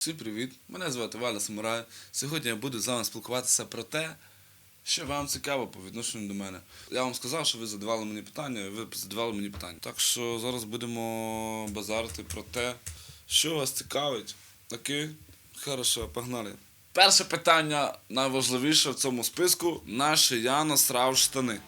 Всім привіт! Мене звати Валя Самурай. Сьогодні я буду з вами спілкуватися про те, що вам цікаво по відношенню до мене. Я вам сказав, що ви задавали мені питання, ви задавали мені питання. Так що зараз будемо базарити про те, що вас цікавить. Окей? Хорошо, погнали. Перше питання найважливіше в цьому списку наше я насрав штани.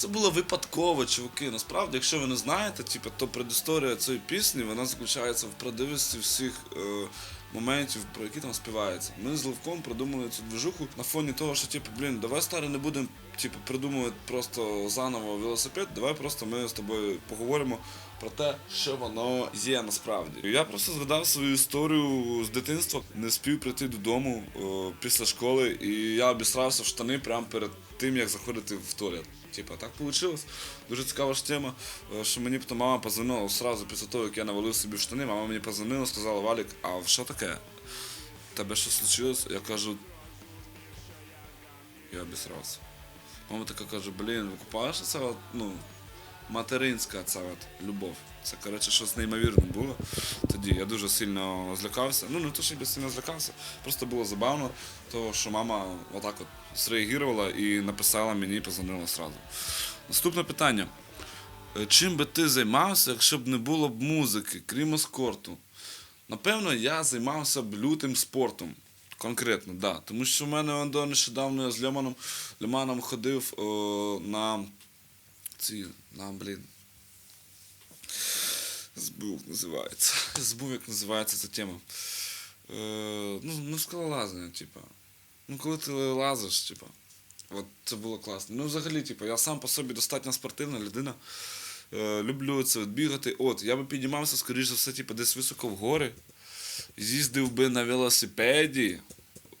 Це було випадково, чуваки. Насправді, якщо ви не знаєте, типу, то предісторія цієї пісні вона заключається в правдивості всіх е, моментів, про які там співається. Ми з Левком придумали цю движуху на фоні того, що типу, блін, давай старий не будемо типу, придумувати просто заново велосипед, давай просто ми з тобою поговоримо про те, що воно є насправді. Я просто згадав свою історію з дитинства, не спів прийти додому е, після школи, і я обісрався в штани прямо перед тим, як заходити в туалет. Типа, так вийшло. Дуже цікава ж тема, е, що мені потім мама позвонила одразу після того, як я навалив собі в штани, мама мені позвонила, сказала, Валік, а що таке? Тебе що случилось? Я кажу. Я обісрався. Мама така каже, блін, викупаєшся, ну, материнська ця от любов. Це, коротше, щось неймовірне було. Тоді я дуже сильно злякався. Ну, не то, що я сильно злякався, просто було забавно, того, що мама отак от зреагувала і написала мені і позвонила одразу. Наступне питання. Е, Чим би ти займався, якщо б не було б музики, крім спорту? Напевно, я займався б лютим спортом. Конкретно, да. Тому що в мене до нещодавно з Льоманом, Льоманом ходив о, на ці, на, блін. Збув, називається. Збув, як називається ця тема. Е, ну, ну, скалолазання, типа. Ну, коли ти лазиш, типа. От це було класно. Ну, взагалі, типу, я сам по собі достатньо спортивна людина. Е, люблю це от бігати. От, я би піднімався, скоріш за все, типу, десь високо в гори. Їздив би на велосипеді,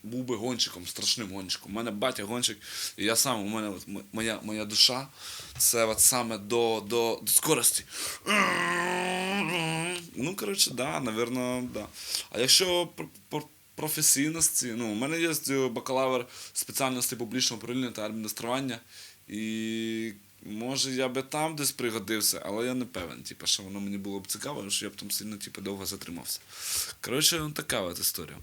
був би гонщиком, страшним гонщиком. У мене батя гонщик, і я сам, у мене от, моя, моя душа, це от саме до, до, до скорості. Ну, коротше, да, напевно, да. А якщо про, про професійності, ну, у мене є е, бакалавр спеціальності публічного управління та адміністрування. І може я би там десь пригодився, але я не певен, типу, що воно мені було б цікаво, що я б там сильно типу, довго затримався. Коротше, така от історія.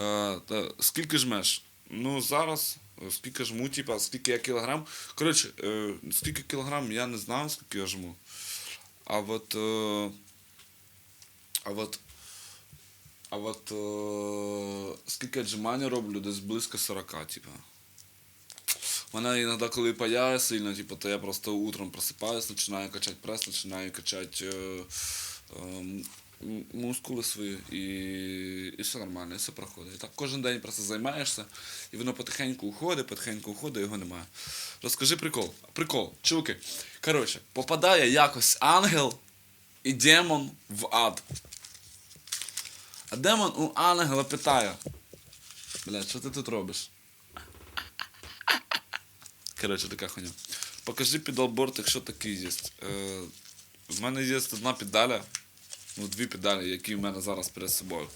Е, скільки жмеш? Ну, зараз, е, скільки жму, типу, скільки я кілограм. Коротше, е, скільки кілограм, я не знаю, скільки я жму. А от. А от. А от скільки віджимання роблю, десь близько 40, типу. Мене іноді, коли паяє сильно, типу, то я просто утром просипаюсь, починаю качати прес, починаю качати е, мускули свої і, і все нормально, і все проходить. І так кожен день просто займаєшся, і воно потихеньку уходить, потихеньку уходить, його немає. Розкажи прикол. Прикол, чуваки. Коротше, попадає якось ангел і демон в ад. А демон у ангела питає. Блядь, що ти тут робиш? Коротше, така хуйня. Покажи педалборд, якщо такий є. Е, в мене є одна педаля, ну дві педалі, які в мене зараз перед собою.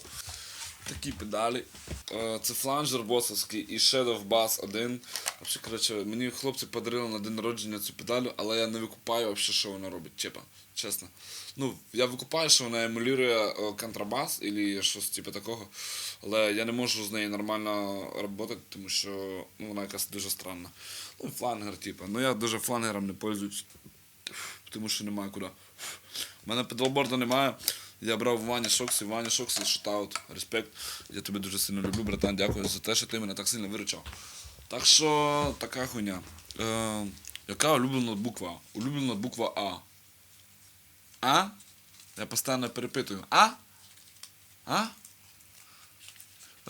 Такі педалі. Е, це фланжер босовський і Shadow Bass 1. Вообще, коротше, мені хлопці подарили на день народження цю педалю, але я не викупаю, вообще, що вона робить, чепа, чесно. Ну, я викупаю, що вона емулює е, контрабас або щось типу такого, але я не можу з нею нормально працювати, тому що ну, вона якась дуже странна. Ну, флангер, типу. Ну я дуже флангером не пользуюсь, тому що немає куди. У мене педалборда немає. Я брав в Вані Шоксі, Вані Шоксі, шутаут, респект. Я тебе дуже сильно люблю, братан, дякую за те, що ти мене так сильно виручав. Так що така хуйня. Е, яка улюблена буква? Улюблена буква А. А? Я постійно перепитую. А? А?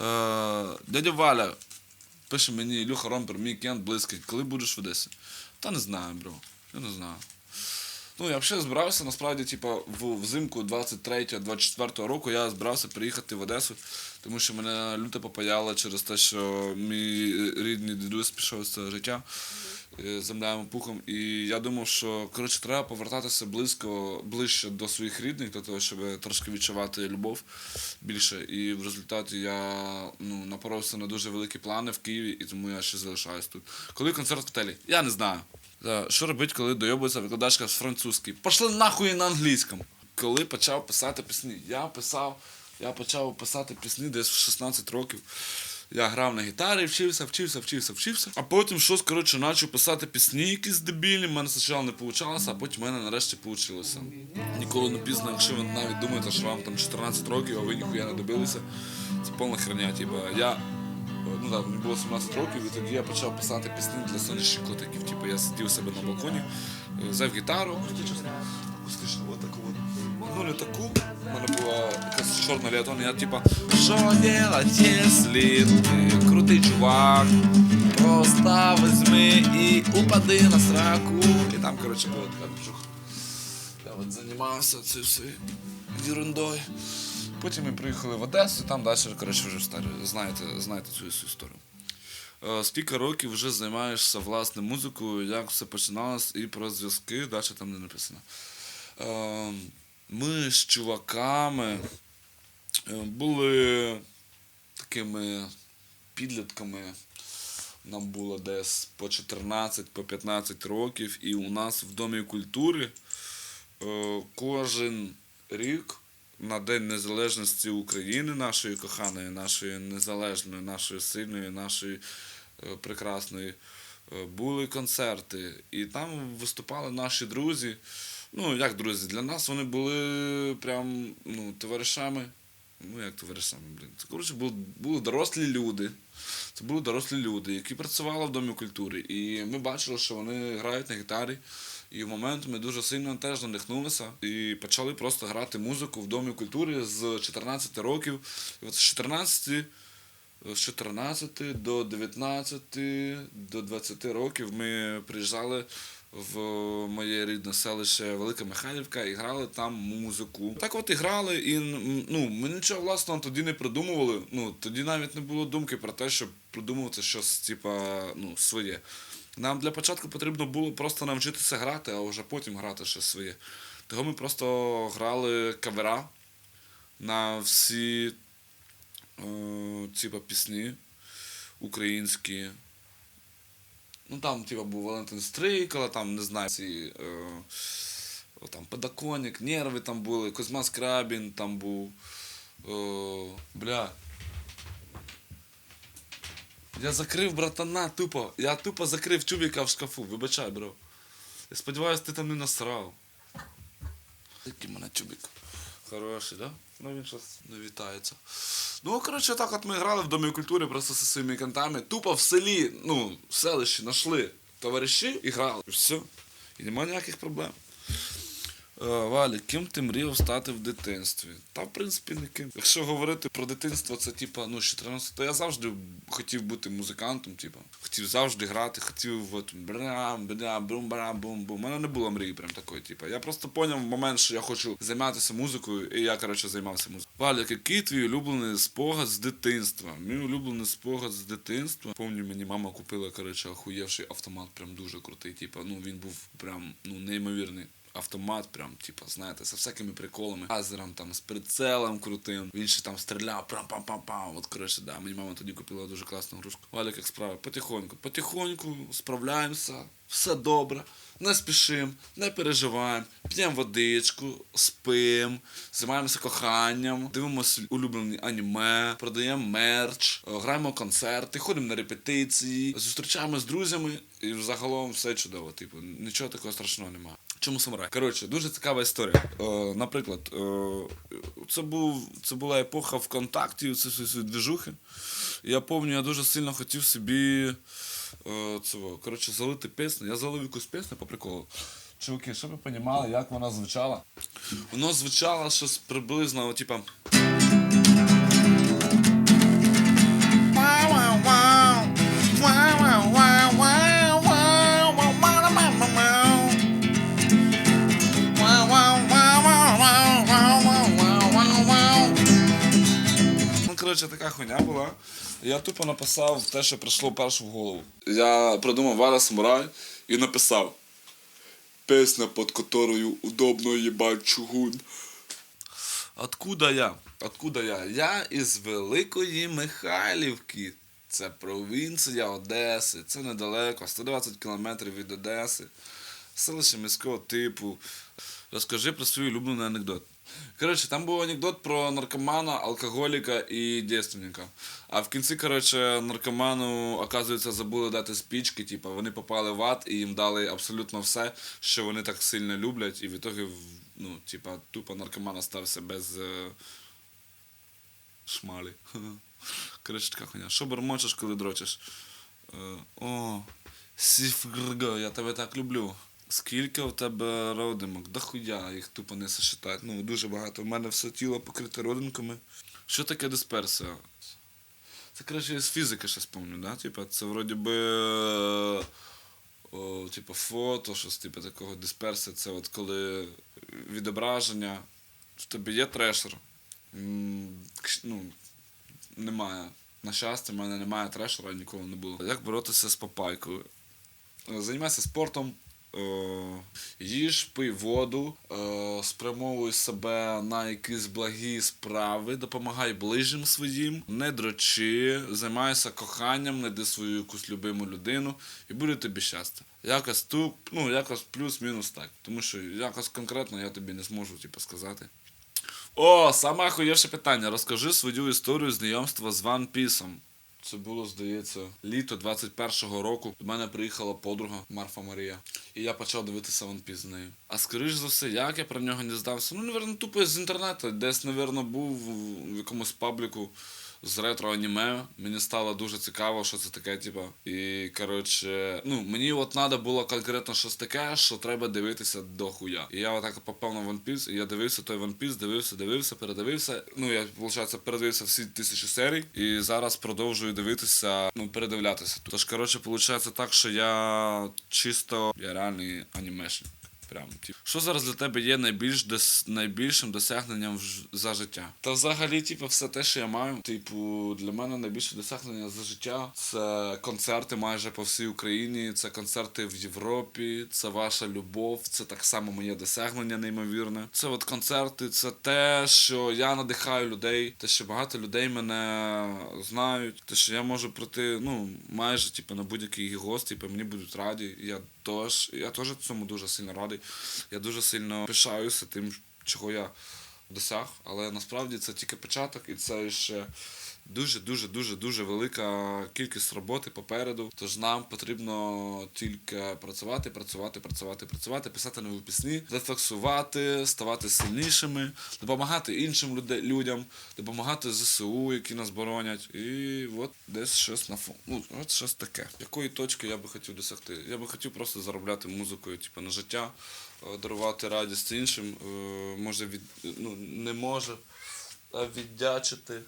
Е, дядя Валя пише мені Ілюха Ромпер, мій кент близький. Коли будеш в Одесі? Та не знаю, бро. Я не знаю. Ну, я взагалі збирався, насправді, типа, в взимку 23-24 року я збирався приїхати в Одесу, тому що мене люто попаяло через те, що мій рідний дідусь пішов з цього життя е, земляним пухом. І я думав, що коротше, треба повертатися близько, ближче до своїх рідних, для того, щоб трошки відчувати любов більше. І в результаті я ну, напоровся на дуже великі плани в Києві, і тому я ще залишаюсь тут. Коли концерт в готелі? Я не знаю. Та, Що робити, коли дойобується викладачка з французької? Пошли нахуй на англійському. Коли почав писати пісні, я писав Я почав писати пісні десь в 16 років. Я грав на гітарі, вчився, вчився, вчився, вчився. А потім щось, коротше, почав писати пісні якісь дебільні. В мене спочатку не вийшло, а потім в мене нарешті вийшло. Ніколи не пізно, якщо ви навіть думаєте, що вам там 14 років, а ви ніхуя не добилися. Це повна херня. Типа, я ну так, мені було 17 років, і тоді я почав писати пісні для сонячних котиків. Типу я сидів себе на балконі, е, взяв гітару, акустично, от таку от. Ну, не таку. У мене була якась чорна ліатон, я типа Що делать, якщо ти крутий чувак? Просто візьми і упади на сраку. І там, коротше, була така движуха. Я от займався цією ерундою. Потім ми приїхали в Одесу, там далі, коротше, вже старі, знаєте, знаєте цю історію. Е, Скільки років вже займаєшся власне музикою, як все починалось і про зв'язки, далі там не написано. Е, Ми з чуваками е, були такими підлітками. Нам було десь по 14, по 15 років, і у нас в Домі культури кожен рік на День Незалежності України, нашої коханої, нашої незалежної, нашої сильної, нашої е, прекрасної, е, були концерти. І там виступали наші друзі. Ну, як друзі, для нас вони були прям ну, товаришами. Ну, як товаришами, блін. Це коротше були, були дорослі люди. Це були дорослі люди, які працювали в Домі культури. І ми бачили, що вони грають на гітарі. І в момент ми дуже сильно теж надихнулися і почали просто грати музику в Домі культури з 14 років. І от з 14, з 14 до 19, до 20 років ми приїжджали в моє рідне селище Велика Михайлівка і грали там музику. Так от і грали, і ну, ми нічого власного тоді не придумували. Ну, тоді навіть не було думки про те, щоб придумувати щось, типа, ну, своє. Нам для початку потрібно було просто навчитися грати, а вже потім грати щось своє. Того ми просто грали кавера на всі е, типа, пісні українські. Ну там, типа, був Валентин Стрикала, там, не знаю, ці. Е, там Подоконник, Нерви там були, Козьма Скрабін там був. Е, бля. Я закрив братана тупо. Я тупо закрив чубіка в шкафу. Вибачай, бро. Я сподіваюся, ти там не насрав. Який мене чубік. Хороший, да? Ну він щось не вітається. Ну, коротше, так от ми грали в Домі культури просто зі своїми кантами. Тупо в селі, ну, в селищі знайшли товариші і грали. І все. І немає ніяких проблем. Е, Валі, ким ти мріяв стати в дитинстві? Та в принципі не ким. Якщо говорити про дитинство, це типа, ну, 14, то я завжди хотів бути музикантом, типа. Хотів завжди грати, хотів от брам, бля, бум, барам, бум, бум. У мене не було мрії прям такої, типа. Я просто поняв момент, що я хочу займатися музикою, і я, коротше, займався музикою. Валя, який твій улюблений спогад з дитинства? Мій улюблений спогад з дитинства. Помню, мені мама купила, коротше, охуєвший автомат, прям дуже крутий. Типа, ну він був прям ну, неймовірний автомат, прям, типу, знаєте, з всякими приколами, лазером, там, з прицелом крутим. Він ще там стріляв, прам-пам-пам-пам. От, коротше, да, мені мама тоді купила дуже класну грушку. Валік, як справи? Потихоньку, потихоньку справляємося, все добре, не спішимо, не переживаємо, п'ємо водичку, спимо, займаємося коханням, дивимося улюблені аніме, продаємо мерч, е, граємо концерти, ходимо на репетиції, зустрічаємося з друзями і загалом все чудово. Типу, нічого такого страшного немає. Чому самурай? Коротше, дуже цікава історія. Е, наприклад, е, це, був, це була епоха ВКонтакті, це всі движухи. Я пам'ятаю, я дуже сильно хотів собі е, цього, коротше, залити пісню. Я залив якусь пісню по приколу. Чуваки, щоб ви розуміли, як вона звучала? Воно звучало щось приблизно, типа. Коротше, така хуйня була. Я тупо написав те, що прийшло перше в голову. Я придумав Валя Самурай і написав Пісня, під которою удобно їбать чугун. Откуда я? Откуда я? Я із Великої Михайлівки. Це провінція Одеси. Це недалеко, 120 кілометрів від Одеси. Селище міського типу. Розкажи про свій улюблений анекдот. Коротше, там був анекдот про наркомана, алкоголіка і дівственника. А в кінці, коротше, наркоману, оказується, забули дати спічки, типу, вони попали в ад і їм дали абсолютно все, що вони так сильно люблять, і в ітогі, ну, типа, тупо наркоман остався без е, шмалі. Коротше, така хуйня. Що бормочеш, коли дрочиш? Е, О, Сіфрго, я тебе так люблю. Скільки в тебе родимок? Да хуя, їх тупо не сосчитать. Ну, дуже багато. У мене все тіло покрите родинками. Що таке дисперсія? Це, коротше, з фізики щось пам'ятаю, да? Типа, це вроді би. е, О, фото, щось типу такого дисперсія. Це от коли відображення. В тебе є трешер. Ну, немає. На щастя, в мене немає трешера, ніколи не було. Як боротися з попайкою? Е, Займайся спортом, їж, пий воду, е, спрямовуй себе на якісь благі справи, допомагай ближнім своїм, не дрочи, займайся коханням, знайди свою якусь любиму людину і буде тобі щастя. Якось ту, ну, якось плюс-мінус так. Тому що якось конкретно я тобі не зможу типу, сказати. О, саме охуєвше питання. Розкажи свою історію знайомства з Ван Пісом. Це було, здається, літо 21-го року. До мене приїхала подруга Марфа Марія. І я почав дивитися One Piece з нею. А скоріш за все, як я про нього не здався? Ну, напевно, тупо з інтернету. Десь, напевно, був в якомусь пабліку з ретро аніме. Мені стало дуже цікаво, що це таке, типа. І коротше, ну мені от треба було конкретно щось таке, що треба дивитися до хуя. І я отак попав на One Piece, і я дивився той One Piece, дивився, дивився, передивився. Ну я виходить, передивився всі тисячі серій, і зараз продовжую дивитися, ну передивлятися. Тож, коротше, виходить так, що я чисто я реальний анімешник. Прям тип. Що зараз для тебе є найбільш дос... найбільшим досягненням в за життя? Та взагалі, типу, все те, що я маю. Типу, для мене найбільше досягнення за життя це концерти майже по всій Україні, це концерти в Європі, це ваша любов, це так само моє досягнення неймовірне. Це от концерти, це те, що я надихаю людей, те, що багато людей мене знають, те, що я можу прийти, ну, майже типу, на будь-який гост, типу, мені будуть раді. Я теж, я теж цьому дуже сильно радий. Я дуже сильно пишаюся тим, чого я досяг, але насправді це тільки початок, і це ще дуже, дуже, дуже, дуже велика кількість роботи попереду. Тож нам потрібно тільки працювати, працювати, працювати, працювати, писати нові пісні, рефлексувати, ставати сильнішими, допомагати іншим людям, допомагати ЗСУ, які нас боронять. І от десь щось на фон. Ну, от щось таке. Якої точки я би хотів досягти? Я би хотів просто заробляти музикою, типу, на життя, е, дарувати радість іншим. е, Може від ну не може, віддячити.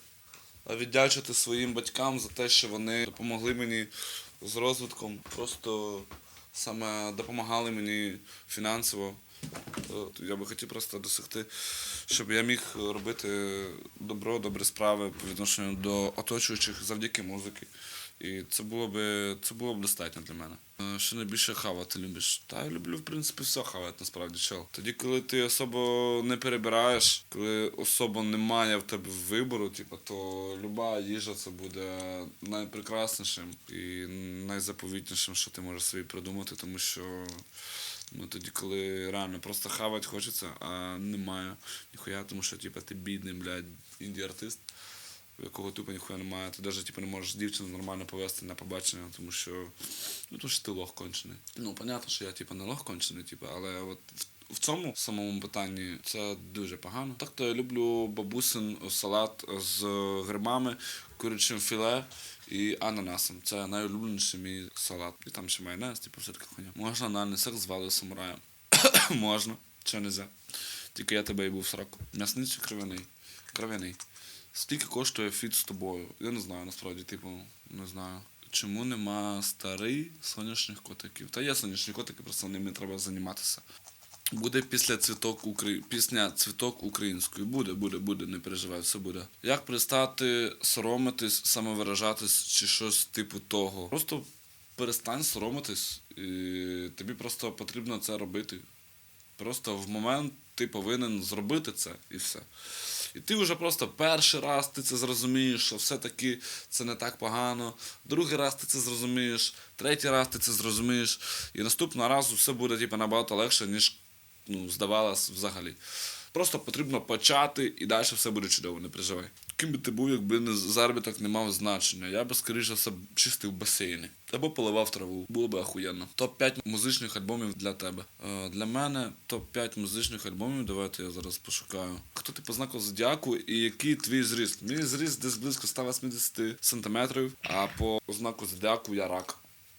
Віддячити своїм батькам за те, що вони допомогли мені з розвитком, просто саме допомагали мені фінансово. Я би хотів просто досягти, щоб я міг робити добро, добрі справи по відношенню до оточуючих завдяки музики. І це було б це було б достатньо для мене. Е, Що найбільше хавати любиш? Та я люблю, в принципі, все хавати, насправді чел. Тоді, коли ти особо не перебираєш, коли особо немає в тебе вибору, типу, то люба їжа це буде найпрекраснішим і найзаповітнішим, що ти можеш собі придумати, тому що ну, тоді, коли реально просто хавати хочеться, а немає ніхуя, тому що типу, ти бідний, блядь, інді-артист якого тупо ніхуя немає. Ти навіть типу, не можеш дівчину нормально повести на побачення, тому що ну тому що ти лох кончений. Ну, понятно, що я типу, не лох кончений, типу, але от в, цьому самому питанні це дуже погано. Так то я люблю бабусин салат з грибами, курячим філе і ананасом. Це найулюбленіший мій салат. І там ще майонез, типу, все таке хуйня. Можна анальний секс з валою. Можна, чого нельзя. Тільки я тебе і був в сраку. М'ясний чи кров'яний? Кров'яний. Скільки коштує фіт з тобою? Я не знаю, насправді, типу, не знаю. Чому нема старий сонячних котиків? Та є сонячні котики, просто ними треба займатися. Буде після цвіток Украї... пісня цвіток українською. Буде, буде, буде, не переживай, все буде. Як перестати соромитись, самовиражатись чи щось типу того? Просто перестань соромитись, і тобі просто потрібно це робити. Просто в момент ти повинен зробити це і все. І ти вже просто перший раз ти це зрозумієш, що все-таки це не так погано. Другий раз ти це зрозумієш, третій раз ти це зрозумієш. І наступного разу все буде типу, набагато легше, ніж ну, здавалось взагалі. Просто потрібно почати і далі все буде чудово, не переживай. Ким би ти був, якби не заробіток не мав значення. Я би скоріше чистив басейни. Або поливав траву. Було би ахуєнно. Топ-5 музичних альбомів для тебе. Е, для мене топ-5 музичних альбомів. Давайте я зараз пошукаю. Хто ти по знаку зодіаку і який твій зріст? Мій зріст десь близько 180 сантиметрів, а по знаку зодіаку я рак.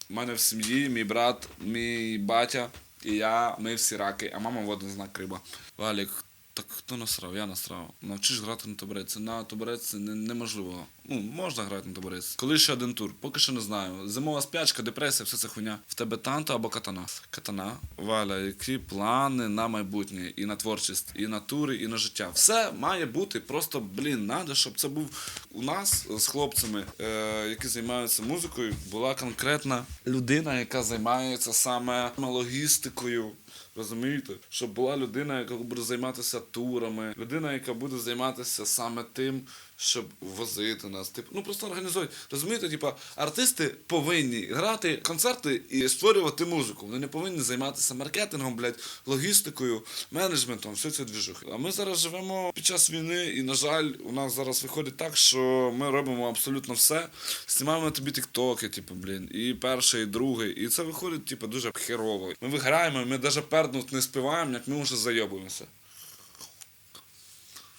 У мене в сім'ї мій брат, мій батя і я, ми всі раки, а мама в один знак риба. Валік, так хто насрав? Я насрав. Навчиш грати на табуреці. На табуреці неможливо. Ну, можна грати на табуреці. Коли ще один тур? Поки що не знаю. Зимова спячка, депресія, все це хуйня. В тебе танто або катана? Катана. Валя, які плани на майбутнє, і на творчість, і на тури, і на життя. Все має бути. Просто, блін, надо, щоб це був у нас з хлопцями, е, які займаються музикою, була конкретна людина, яка займається саме логістикою. Розумієте, щоб була людина, яка буде займатися турами, людина, яка буде займатися саме тим, щоб возити нас. Типу, ну просто організують. Розумієте, типа артисти повинні грати концерти і створювати музику. Вони не повинні займатися маркетингом, блядь, логістикою, менеджментом, все це двіжухи. А ми зараз живемо під час війни, і на жаль, у нас зараз виходить так, що ми робимо абсолютно все. Знімаємо тобі тіктоки, типу, блін, і перший, і другий. І це виходить, типу, дуже херово. Ми виграємо, ми навіть пернуть не співаємо, як ми вже зайобуємося.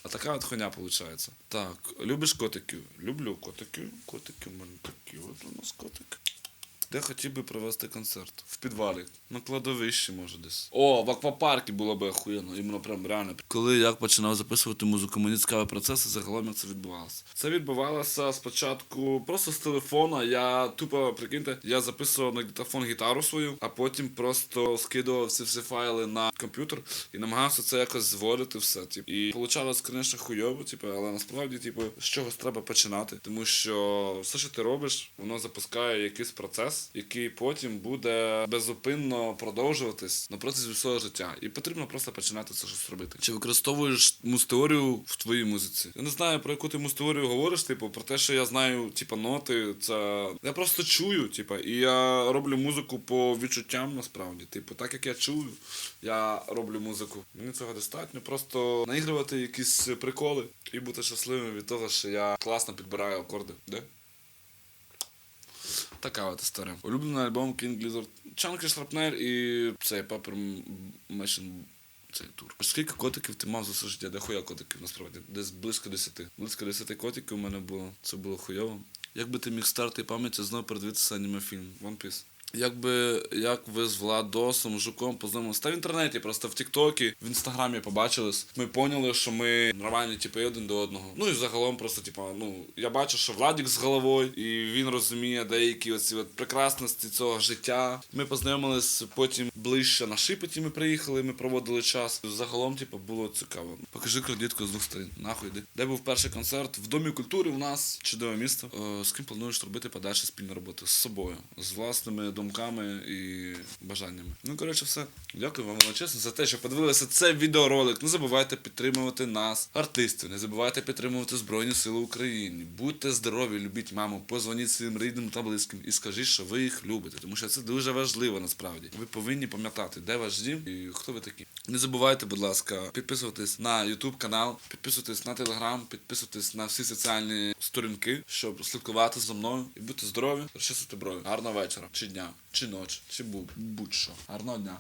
А така от хуйня виходить. Так, любиш котиків? Люблю котиків. Котики в мене такі. От у нас котики. Де хотів би провести концерт? В підвалі. На кладовищі, може, десь. О, в аквапаркі було би охуєнно, іменно прям реально. Коли я починав записувати музику, мені цікавий процес і загалом як це відбувалося. Це відбувалося спочатку просто з телефона. Я тупо, прикиньте, я записував на диктофон гітару свою, а потім просто скидував всі всі файли на комп'ютер і намагався це якось зводити все. Типу. І получалось, звісно, хуйово, типу, але насправді, типу, з чогось треба починати. Тому що все, що ти робиш, воно запускає якийсь процес, який потім буде безупинно продовжуватись на протязі всього життя. І потрібно просто починати це щось робити. Чи використовуєш муз-теорію в твоїй музиці? Я не знаю, про яку ти муз-теорію говориш, типу, про те, що я знаю, типу, ноти, це. Я просто чую, типу, і я роблю музику по відчуттям насправді. Типу, так як я чую, я роблю музику. Мені цього достатньо. Просто наігрувати якісь приколи і бути щасливим від того, що я класно підбираю акорди. Де? Така от історія. Улюблений альбом King Lizard. Чанки Shrapnel і цей Paper Machine цей тур. Скільки котиків ти мав за все життя? Де хуя котиків насправді? Десь близько десяти. Близько десяти котиків у мене було. Це було хуйово. Як би ти міг старти пам'яті знову передивитися аніме фільм One Piece? Якби як ви з Владосом, Жуком познайомилися. Та в інтернеті, просто в Тіктокі, в інстаграмі побачились. Ми поняли, що ми нормальні, типу, один до одного. Ну і загалом просто, типу, ну я бачу, що Владік з головою, і він розуміє деякі оці от прекрасності цього життя. Ми познайомились потім ближче на Шипеті. Ми приїхали, ми проводили час. Загалом, типу, було цікаво. Покажи кредитку з двох сторін. Нахуй йди. Де був перший концерт? В домі культури у нас чудове місто. Е, з ким плануєш робити подальше спільну роботу? З собою, з власними думками і бажаннями. Ну, коротше, все. Дякую вам величезно за те, що подивилися цей відеоролик. Не забувайте підтримувати нас, артистів. Не забувайте підтримувати Збройні Сили України. Будьте здорові, любіть маму, позвоніть своїм рідним та близьким і скажіть, що ви їх любите. Тому що це дуже важливо насправді. Ви повинні пам'ятати, де ваш дім і хто ви такі. Не забувайте, будь ласка, підписуватись на YouTube канал, підписуйтесь на Telegram, підписуйтесь на всі соціальні сторінки, щоб слідкувати за мною і бути здорові, розчистити брові. Гарного вечора, чи дня, чи ночі, чи будь- будь-що. Гарного дня.